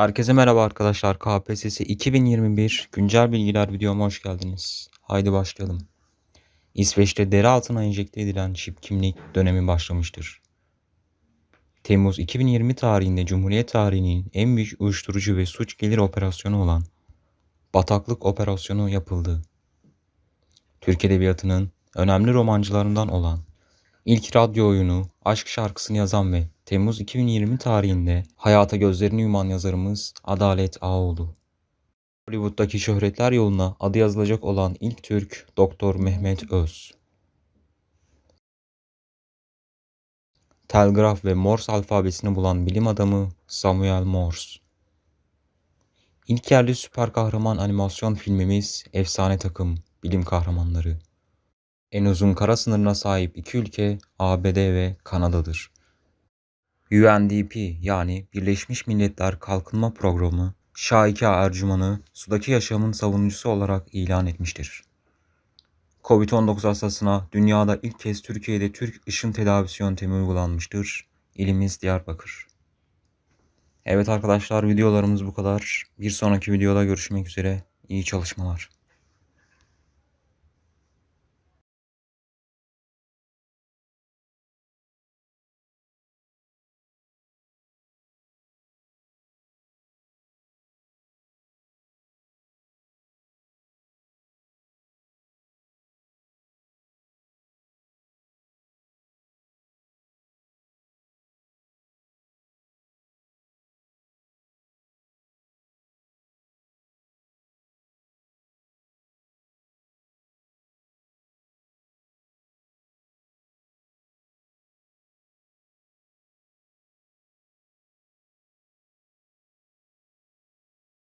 Herkese merhaba arkadaşlar. KPSS 2021 güncel bilgiler videoma hoş geldiniz. Haydi başlayalım. İsveç'te deri altına enjekte edilen çip kimlik dönemi başlamıştır. Temmuz 2020 tarihinde Cumhuriyet tarihinin en büyük uyuşturucu ve suç gelir operasyonu olan Bataklık Operasyonu yapıldı. Türk Edebiyatı'nın önemli romancılarından olan İlk radyo oyunu, aşk şarkısını yazan ve Temmuz 2020 tarihinde hayata gözlerini yuman yazarımız Adalet Ağoğlu. Hollywood'daki şöhretler yoluna adı yazılacak olan ilk Türk Doktor Mehmet Öz. Telgraf ve Morse alfabesini bulan bilim adamı Samuel Morse. İlk yerli süper kahraman animasyon filmimiz Efsane Takım Bilim Kahramanları. En uzun kara sınırına sahip iki ülke ABD ve Kanada'dır. UNDP yani Birleşmiş Milletler Kalkınma Programı Şahika Ercüman'ı sudaki yaşamın savunucusu olarak ilan etmiştir. Covid-19 hastasına dünyada ilk kez Türkiye'de Türk ışın tedavisi yöntemi uygulanmıştır. İlimiz Diyarbakır. Evet arkadaşlar videolarımız bu kadar. Bir sonraki videoda görüşmek üzere. İyi çalışmalar.